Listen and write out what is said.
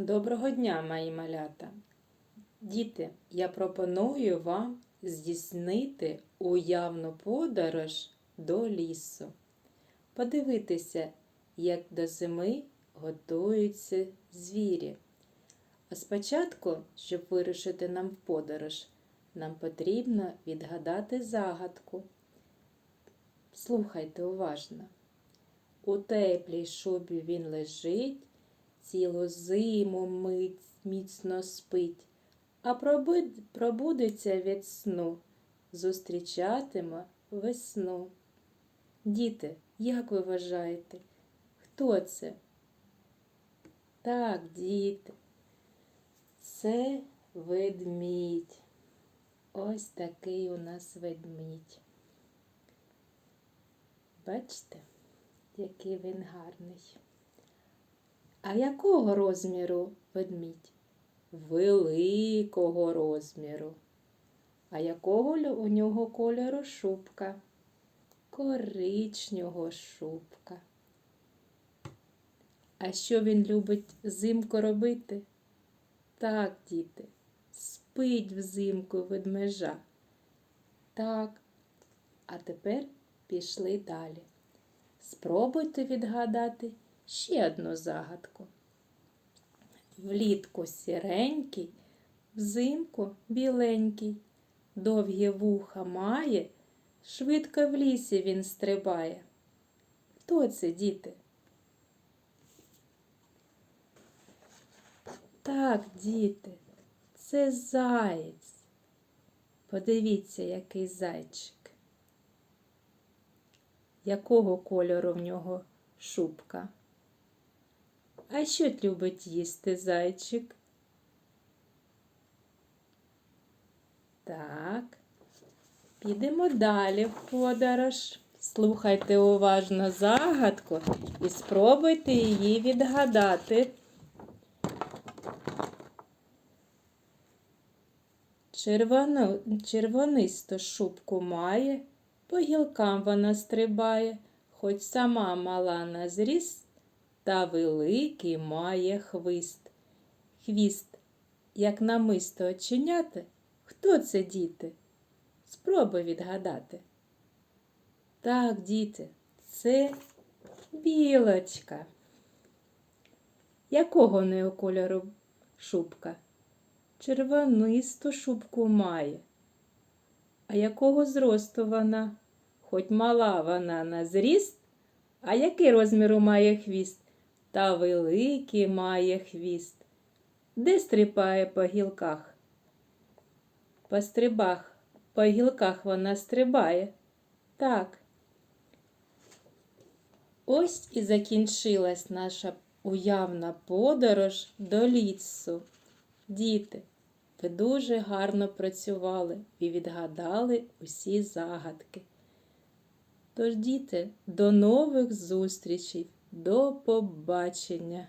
Доброго дня, мої малята! Діти, я пропоную вам здійснити уявну подорож до лісу. Подивитися, як до зими готуються звірі. А спочатку, щоб вирушити нам в подорож, нам потрібно відгадати загадку. Слухайте уважно. У теплій шубі він лежить, цілу зиму миць, міцно спить, а пробуд- пробудеться від сну, зустрічатиме весну. Діти, як ви вважаєте, хто це? Так, діти, це ведмідь. Ось такий у нас ведмідь. Бачите, який він гарний. А якого розміру ведмідь? Великого розміру. А якого у нього кольору шубка? Коричнього шубка. А що він любить взимку робити? Так, діти, спить взимку ведмежа. Так. А тепер пішли далі. Спробуйте відгадати ще одну загадку. Влітку сіренький, взимку біленький, довгі вуха має, швидко в лісі він стрибає. Хто це, діти? Так, діти, це заєць. Подивіться, який зайчик. Якого кольору в нього шубка? А що любить їсти зайчик? Так, підемо далі в подорож. Слухайте уважно загадку і спробуйте її відгадати. Червоно, червонисту шубку має, по гілкам вона стрибає, хоч сама мала на зріст, та великий має хвист. Хвіст, як намисто оченяти. Хто це, діти? Спробуй відгадати. Так, діти, це білочка. Якого в неї кольору шубка? Червонисту шубку має. А якого зросту вона? Хоч мала вона на зріст, а який розміру має хвіст? Та великий має хвіст. Де стрибає по гілках? По стрибах, по гілках вона стрибає. Так. Ось і закінчилась наша уявна подорож до лісу. Діти, ви дуже гарно працювали і відгадали усі загадки. Тож, діти, до нових зустрічей, до побачення!